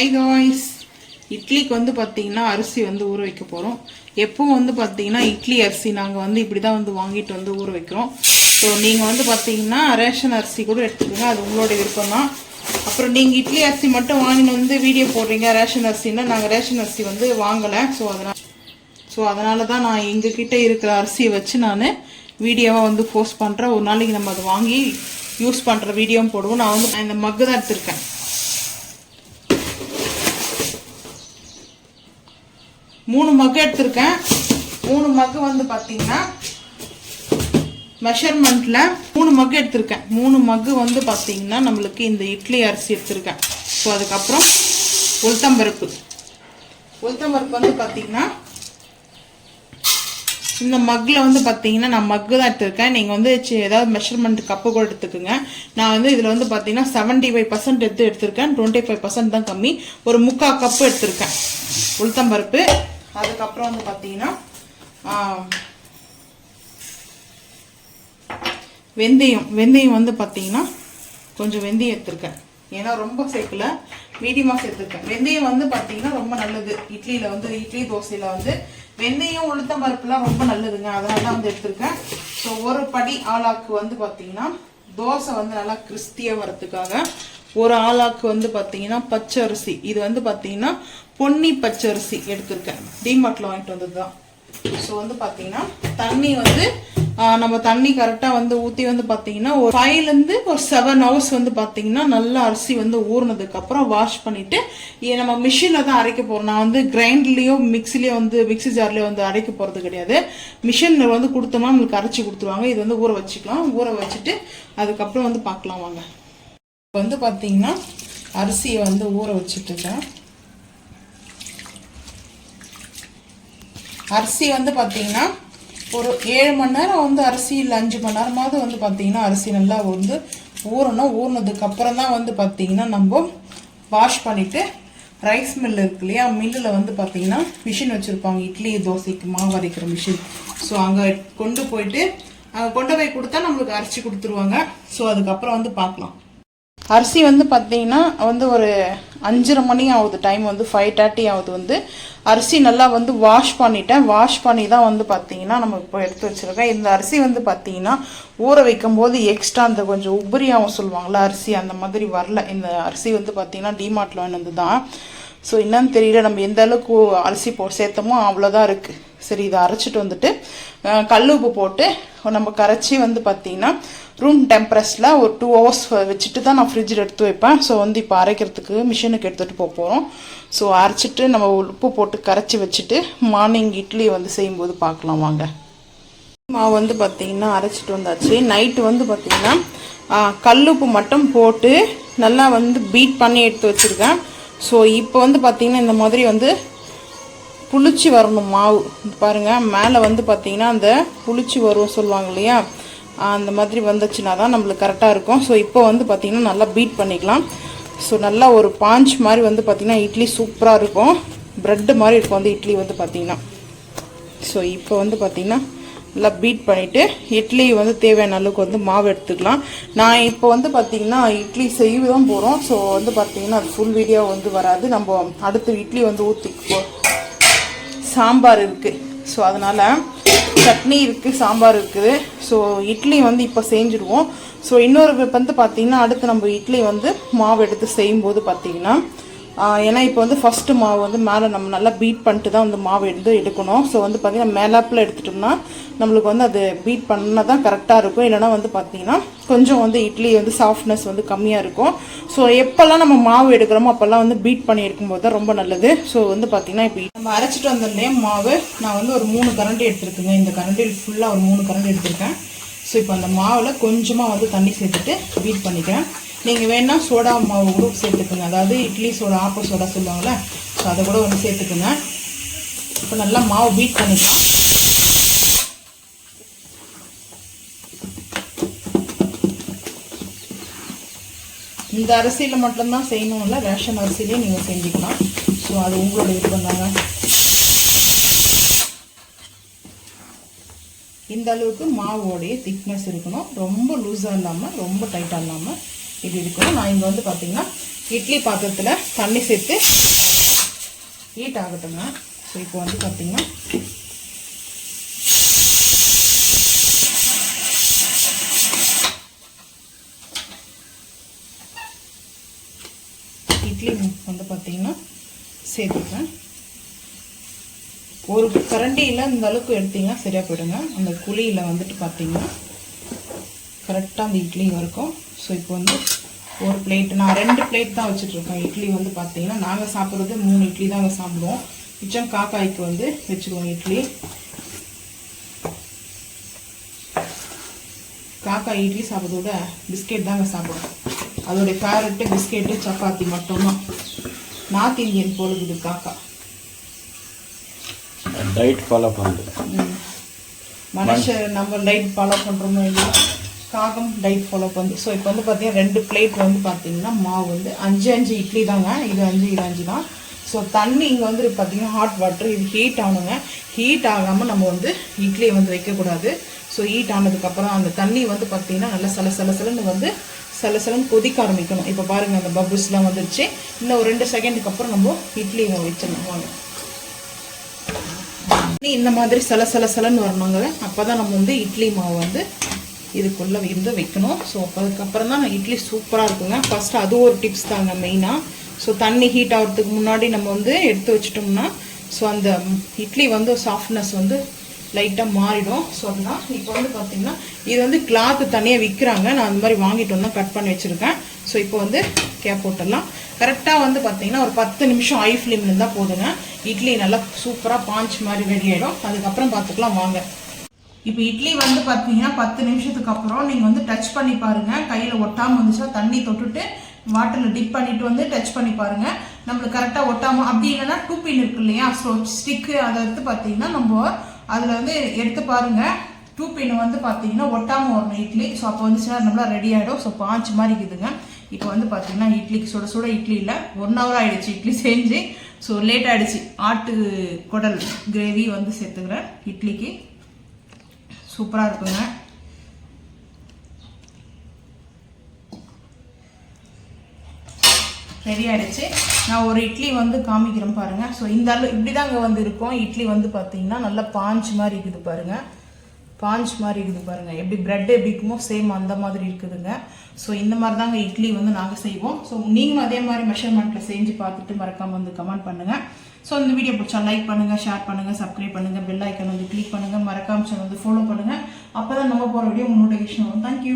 High guys இட்லிக்கு வந்து பார்த்திங்கன்னா அரிசி வந்து ஊற வைக்க போகிறோம் எப்பவும் வந்து பார்த்தீங்கன்னா இட்லி அரிசி நாங்கள் வந்து இப்படி தான் வந்து வாங்கிட்டு வந்து ஊற வைக்கிறோம். ஸோ நீங்கள் வந்து பார்த்தீங்கன்னா ரேஷன் அரிசி கூட எடுத்துக்கோங்க. அது உங்களோட விருப்பம் தான் அப்புறம் நீங்கள் இட்லி அரிசி மட்டும் வாங்கின்னு வந்து வீடியோ போடுறீங்க ரேஷன் அரிசின்னா நாங்கள் ரேஷன் அரிசி வந்து வாங்கலை. ஸோ அதனால் ஸோ அதனால தான் நான் எங்ககிட்ட இருக்கிற அரிசியை வச்சு நான் வீடியோவாக வந்து போஸ்ட் பண்ணுறேன் ஒரு நாளைக்கு நம்ம அதை வாங்கி யூஸ் பண்ணுற வீடியோவும் போடுவோம். நான் வந்து இந்த மக்கு தான் எடுத்திருக்கேன். மூணு மக்கு எடுத்திருக்கேன். மூணு மக்கு வந்து பார்த்தீங்கன்னா மெஷர்மெண்ட்டில் மூணு மக்கு எடுத்திருக்கேன். மூணு மக்கு வந்து பார்த்தீங்கன்னா நம்மளுக்கு இந்த இட்லி அரிசி எடுத்திருக்கேன். ஸோ அதுக்கப்புறம் உளுத்தம்பருப்பு உளுத்தம்பருப்பு வந்து பார்த்தீங்கன்னா இந்த மக்கில் வந்து பார்த்தீங்கன்னா நான் மக்கு தான் எடுத்திருக்கேன். நீங்கள் வந்து ஏதாவது மெஷர்மெண்ட் கப்பு கூட எடுத்துக்கோங்க. நான் வந்து இதில் வந்து பார்த்தீங்கன்னா செவன்ட்டி ஃபைவ் பர்சன்ட் எடுத்து எடுத்திருக்கேன். டுவெண்ட்டி ஃபைவ் பர்சன்ட் தான் கம்மி. ஒரு முக்கால் கப்பு எடுத்திருக்கேன். உளுத்தம்பருப்பு அதுக்கப்புறம் வந்து பார்த்தீங்கன்னா வெந்தயம். வெந்தயம் வந்து பார்த்தீங்கன்னா கொஞ்சம் வெந்தயம் எடுத்திருக்கேன். ஏன்னா ரொம்ப சேர்க்கல. மீடியமாக சேர்த்துருக்கேன். வெந்தயம் வந்து பார்த்தீங்கன்னா ரொம்ப நல்லது. இட்லியில் வந்து இட்லி தோசையில் வந்து வெந்தயம் உளுத்தம் பருப்புலாம் ரொம்ப நல்லதுங்க. அதனால தான் வந்து எடுத்திருக்கேன். ஸோ ஒரு படி ஆளாக்கு வந்து பார்த்தீங்கன்னா தோசை வந்து நல்லா கிறிஸ்டியாக வரதுக்காக ஒரு ஆளாக்கு வந்து பார்த்தீங்கன்னா பச்சை அரிசி இது வந்து பார்த்தீங்கன்னா பொன்னி பச்சை அரிசி எடுத்திருக்கேன் டிமார்ட்டில் வாங்கிட்டு வந்தது தான் ஸோ வந்து பார்த்தீங்கன்னா தண்ணி வந்து நம்ம தண்ணி கரெக்டாக வந்து ஊற்றி வந்து பார்த்தீங்கன்னா ஒரு ஃபைவ்லேருந்து ஒரு செவன் ஹவர்ஸ் வந்து பார்த்தீங்கன்னா நல்லா அரிசி வந்து ஊறினதுக்கப்புறம் வாஷ் பண்ணிவிட்டு நம்ம மிஷினில் தான் அரைக்க போகிறோம் நான் வந்து கிரைண்ட்லேயோ மிக்சிலேயோ வந்து மிக்ஸி ஜார்லேயோ வந்து அரைக்க போகிறது கிடையாது. மிஷினில் வந்து கொடுத்தோம்னா நம்மளுக்கு அரைச்சி கொடுத்துருவாங்க. இது வந்து ஊற வச்சுக்கலாம். ஊற வச்சுட்டு அதுக்கப்புறம் வந்து பார்க்கலாம் வாங்க. இப்போ வந்து பார்த்தீங்கன்னா அரிசியை வந்து ஊற வச்சுட்டுருக்கேன் அரிசி வந்து பார்த்தீங்கன்னா ஒரு ஏழு மணி நேரம் வந்து அரிசி இல்லை அஞ்சு மணி நேரமாவது வந்து பார்த்தீங்கன்னா அரிசி நல்லா வந்து ஊறணும். ஊறினதுக்கப்புறம் தான் வந்து பார்த்தீங்கன்னா நம்ம வாஷ் பண்ணிவிட்டு ரைஸ் மில் இருக்கு இல்லையா மில்லில் வந்து பார்த்தீங்கன்னா மிஷின் வச்சுருப்பாங்க. இட்லி தோசைக்கு மாவு அரைக்கிற மிஷின் ஸோ அங்கே கொண்டு போயிட்டு அங்கே கொண்டு போய் கொடுத்தா நம்மளுக்கு அரைச்சி கொடுத்துருவாங்க. ஸோ அதுக்கப்புறம் வந்து பார்க்கலாம். அரிசி வந்து பார்த்தீங்கன்னா வந்து ஒரு அஞ்சரை மணி ஆகுது டைம் வந்து ஃபைவ் தேர்ட்டி ஆகுது வந்து. அரிசி நல்லா வந்து வாஷ் பண்ணிட்டேன். வாஷ் பண்ணி தான் வந்து பார்த்தீங்கன்னா நம்ம இப்போ எடுத்து வச்சுருக்கேன் இந்த அரிசி வந்து பார்த்தீங்கன்னா ஊற வைக்கும் போது எக்ஸ்ட்ரா அந்த கொஞ்சம் உபரியாகவும் சொல்லுவாங்கள்ல அரிசி அந்த மாதிரி வரல. இந்த அரிசி வந்து பார்த்தீங்கன்னா டிமார்ட்டில் வாங்கினது தான். ஸோ என்னன்னு தெரியல நம்ம எந்த அளவுக்கு அரிசி போ சேர்த்தோமோ அவ்வளோதான் இருக்குது சரி இதை அரைச்சிட்டு வந்துட்டு கல் உப்பு போட்டு நம்ம கரைச்சி வந்து பார்த்தீங்கன்னா ரூம் டெம்பரஸில் ஒரு டூ ஹவர்ஸ் வச்சுட்டு தான் நான் ஃப்ரிட்ஜில் எடுத்து வைப்பேன். ஸோ வந்து இப்போ அரைக்கிறதுக்கு மிஷினுக்கு எடுத்துகிட்டு போக போகிறோம் ஸோ அரைச்சிட்டு நம்ம உப்பு போட்டு கரைச்சி வச்சுட்டு மார்னிங் இட்லி வந்து செய்யும்போது பார்க்கலாம் வாங்க. மாவு வந்து பார்த்தீங்கன்னா அரைச்சிட்டு வந்தாச்சு. நைட்டு வந்து பார்த்தீங்கன்னா கல்லுப்பு மட்டும் போட்டு நல்லா வந்து பீட் பண்ணி எடுத்து வச்சுருக்கேன். ஸோ இப்போ வந்து பார்த்தீங்கன்னா இந்த மாதிரி வந்து புளிச்சு வரணும் மாவு. பாருங்கள் பாருங்க மேலே வந்து பார்த்தீங்கன்னா அந்த புளிச்சு வரும் சொல்லுவாங்க இல்லையா? அந்த மாதிரி வந்துச்சுன்னா தான் நம்மளுக்கு கரெக்டாக இருக்கும். ஸோ இப்போ வந்து பார்த்திங்கன்னா நல்லா பீட் பண்ணிக்கலாம். ஸோ நல்லா ஒரு பாஞ்ச் மாதிரி வந்து பார்த்திங்கன்னா இட்லி சூப்பராக இருக்கும். ப்ரெட்டு மாதிரி இருக்கும் வந்து இட்லி வந்து பார்த்திங்கன்னா ஸோ இப்போ வந்து பார்த்திங்கன்னா நல்லா பீட் பண்ணிவிட்டு இட்லி வந்து தேவையான அளவுக்கு வந்து மாவு எடுத்துக்கலாம். நான் இப்போ வந்து பார்த்தீங்கன்னா இட்லி செய்ய தான் போகிறோம் ஸோ வந்து பார்த்திங்கன்னா அது ஃபுல் வீடியோ வந்து வராது. நம்ம அடுத்து இட்லி வந்து ஊற்றி சாம்பார் இருக்குது ஸோ அதனால் சட்னி இருக்குது சாம்பார் இருக்குது. ஸோ இட்லி வந்து இப்போ செஞ்சுருவோம் ஸோ இன்னொரு வந்து பார்த்தீங்கன்னா அடுத்து நம்ம இட்லி வந்து மாவு எடுத்து செய்யும்போது பார்த்தீங்கன்னா ஏன்னா இப்போ வந்து ஃபஸ்ட்டு மாவு வந்து மேலே நம்ம நல்லா பீட் பண்ணிட்டு தான் வந்து மாவு எடுத்து எடுக்கணும். ஸோ வந்து பார்த்தீங்கன்னா மேலாப்பில் எடுத்துட்டோம்னா நம்மளுக்கு வந்து அது பீட் பண்ணால் தான் கரெக்டாக இருக்கும். இல்லைனா வந்து பார்த்தீங்கன்னா கொஞ்சம் வந்து இட்லி வந்து சாஃப்ட்னஸ் வந்து கம்மியாக இருக்கும். ஸோ எப்போல்லாம் நம்ம மாவு எடுக்கிறோமோ அப்போல்லாம் வந்து பீட் பண்ணி எடுக்கும்போது தான் ரொம்ப நல்லது. ஸோ வந்து பார்த்தீங்கன்னா இப்போ நம்ம அரைச்சிட்டு வந்த மாவு நான் வந்து ஒரு மூணு கரண்டி எடுத்துருக்குங்க. இந்த கரண்டியில் ஃபுல்லாக ஒரு மூணு கரண்டி எடுத்திருக்கேன். ஸோ இப்போ அந்த மாவில் கொஞ்சமாக வந்து தண்ணி சேர்த்துட்டு பீட் பண்ணிக்கிறேன். நீங்கள் வேணால் சோடா மாவு கூட சேர்த்துக்குங்க. அதாவது இட்லி சோடா ஆப்ப சோடா சொல்லுவாங்கள்ல ஸோ அதை கூட வந்து சேர்த்துக்குங்க. இப்போ நல்லா மாவு பீட் பண்ணிக்கலாம். இந்த அரிசியில் மட்டும்தான் செய்யணும் இல்லை ரேஷன் அரிசிலேயே நீங்கள் செஞ்சுக்கலாம். ஸோ அது உங்களோட விருப்பம் தாங்க. இந்த அளவுக்கு மாவோடைய திக்னஸ் இருக்கணும். ரொம்ப லூஸாக இல்லாமல் ரொம்ப டைட்டாக இல்லாமல் இது இருக்கணும். நான் இங்கே வந்து பார்த்தீங்கன்னா இட்லி பாத்திரத்தில் தண்ணி சேர்த்து ஹீட் ஆகட்டுங்க ஸோ இப்போ வந்து பார்த்தீங்கன்னா இட்லி வந்து பார்த்தீங்கன்னா சேர்த்துக்கிறேன். ஒரு கரண்டியில் இந்த அளவுக்கு எடுத்தீங்கன்னா சரியாக போயிடுங்க. அந்த குழியில் வந்துட்டு பார்த்தீங்கன்னா கரெக்டாக அந்த இட்லி இருக்கும் ஸோ இப்போ வந்து ஒரு பிளேட் நான் ரெண்டு பிளேட் தான் வச்சுட்ருக்கேன் இட்லி வந்து பார்த்தீங்கன்னா நாங்கள் சாப்பிட்றது மூணு இட்லி தாங்க சாப்பிடுவோம். மிச்சம் காக்காய்க்கு வந்து வச்சுருவோம் இட்லி. காக்கா இட்லி சாப்பிட்றத விட பிஸ்கெட் தாங்க சாப்பிடும் அதோடைய ஃபேவரெட்டு பிஸ்கெட்டு சப்பாத்தி மட்டும்தான். நார்த் இந்தியன் போலுது காக்கா. டயட் ஃபாலோ பண்ணுது ம். மனுஷர் நம்ம டைட் ஃபாலோ பண்ணுறோமோ இல்லையா? காகம் டைட் ஃபாலோ பண்ணி ஸோ இப்போ வந்து பார்த்தீங்கன்னா ரெண்டு பிளேட் வந்து பார்த்தீங்கன்னா மாவு வந்து அஞ்சு அஞ்சு இட்லி தாங்க. இது அஞ்சு இது அஞ்சு தான். ஸோ தண்ணி இங்கே வந்து பார்த்தீங்கன்னா ஹாட் வாட்டர் இது ஹீட் ஆகணுங்க. ஹீட் ஆகாமல் நம்ம வந்து இட்லியை வந்து வைக்கக்கூடாது. ஸோ ஹீட் ஆனதுக்கப்புறம் அந்த தண்ணி வந்து பார்த்தீங்கன்னா நல்லா சல சல சலன்னு வந்து சில சிலன்னு கொதிக்க ஆரம்பிக்கணும். இப்போ பாருங்கள் அந்த பபுள்ஸ்லாம் வந்துருச்சு. இன்னும் ஒரு ரெண்டு செகண்டுக்கு அப்புறம் நம்ம இட்லி வச்சிடணும். வாங்க. இட்லி இந்த மாதிரி சல சில சிலன்னு வரணுங்க. அப்போ தான் நம்ம வந்து இட்லி மாவு வந்து இதுக்குள்ளே இருந்து வைக்கணும். ஸோ அதுக்கப்புறம் தான் இட்லி சூப்பராக இருக்குங்க. ஃபஸ்ட்டு அது ஒரு டிப்ஸ் தாங்க மெயினாக ஸோ தண்ணி ஹீட் ஆகிறதுக்கு முன்னாடி நம்ம வந்து எடுத்து வச்சிட்டோம்னா ஸோ அந்த இட்லி வந்து சாஃப்ட்னஸ் வந்து லைட்டாக மாறிடும். ஸோ அதுதான். இப்போ வந்து பார்த்தீங்கன்னா இது வந்து கிளாத்து தனியாக விற்கிறாங்க நான் அந்த மாதிரி வாங்கிட்டு வந்தால் கட் பண்ணி வச்சுருக்கேன். ஸோ இப்போ வந்து கேப் போட்டுடலாம். கரெக்டாக வந்து பார்த்தீங்கன்னா ஒரு பத்து நிமிஷம் ஐ ஃப்ளேமில் இருந்தால் போதுங்க. இட்லி நல்லா சூப்பராக பாஞ்ச் மாதிரி ரெடி ஆகிடும் அதுக்கப்புறம் பார்த்துக்கலாம் வாங்க. இப்போ இட்லி வந்து பார்த்தீங்கன்னா பத்து நிமிஷத்துக்கு அப்புறம் நீங்கள் வந்து டச் பண்ணி பாருங்கள் கையில் ஒட்டாமல் வந்துச்சுன்னா தண்ணி தொட்டுட்டு வாட்டரில் டிப் பண்ணிட்டு வந்து டச் பண்ணி பாருங்கள் நம்மளுக்கு கரெக்டாக ஒட்டாமல் அப்படி இல்லைன்னா டூ பின் இருக்கு இல்லையா? ஸோ ஸ்டிக்கு அதை எடுத்து பார்த்தீங்கன்னா நம்ம அதில் வந்து எடுத்து பாருங்கள் டூ பின் வந்து பார்த்தீங்கன்னா ஒட்டாமல் வரணும் இட்லி. ஸோ அப்போ வந்துச்சுன்னா நம்மளா ரெடி ஆகிடும் ஸோ பாஞ்சு மாதிரி இருக்குதுங்க இப்போ வந்து பார்த்தீங்கன்னா இட்லிக்கு சுட சுட இட்லி இல்லை. ஒன் ஹவர் ஆகிடுச்சு இட்லி செஞ்சு. ஸோ லேட் ஆகிடுச்சு ஆட்டு குடல் கிரேவி வந்து சேர்த்துக்கிறேன் இட்லிக்கு. சூப்பராக இருக்குங்க. ரெடி ஆகிடுச்சு நான் ஒரு இட்லி வந்து காமிக்கிறேன் பாருங்கள் ஸோ இந்த அளவு இப்படி தாங்க வந்து இருக்கும். இட்லி வந்து பார்த்தீங்கன்னா நல்லா பாஞ்சு மாதிரி இருக்குது பாருங்கள் பாஞ்ச் மாதிரி இருக்குது பாருங்கள் எப்படி ப்ரெட் எப்படி இருக்குமோ சேம் அந்த மாதிரி இருக்குதுங்க. ஸோ இந்த மாதிரி தாங்க இட்லி வந்து நாங்கள் செய்வோம். ஸோ நீங்களும் அதே மாதிரி மெஷர்மெண்ட்டில் செஞ்சு பார்த்துட்டு மறக்காமல் வந்து கமெண்ட் பண்ணுங்கள் ஸோ இந்த வீடியோ பிடிச்சா லைக் பண்ணுங்கள் ஷேர் பண்ணுங்க சப்ஸ்கிரைப் பண்ணுங்கள் பெல் ஐக்கன் வந்து கிளிக் பண்ணுங்கள் மறக்காம சேனல் வந்து ஃபாலோ பண்ணுங்க. அப்பதான் நம்ம போகிற வீடியோ நோட்டிஃபிகேஷன் வரும். தேங்க்யூ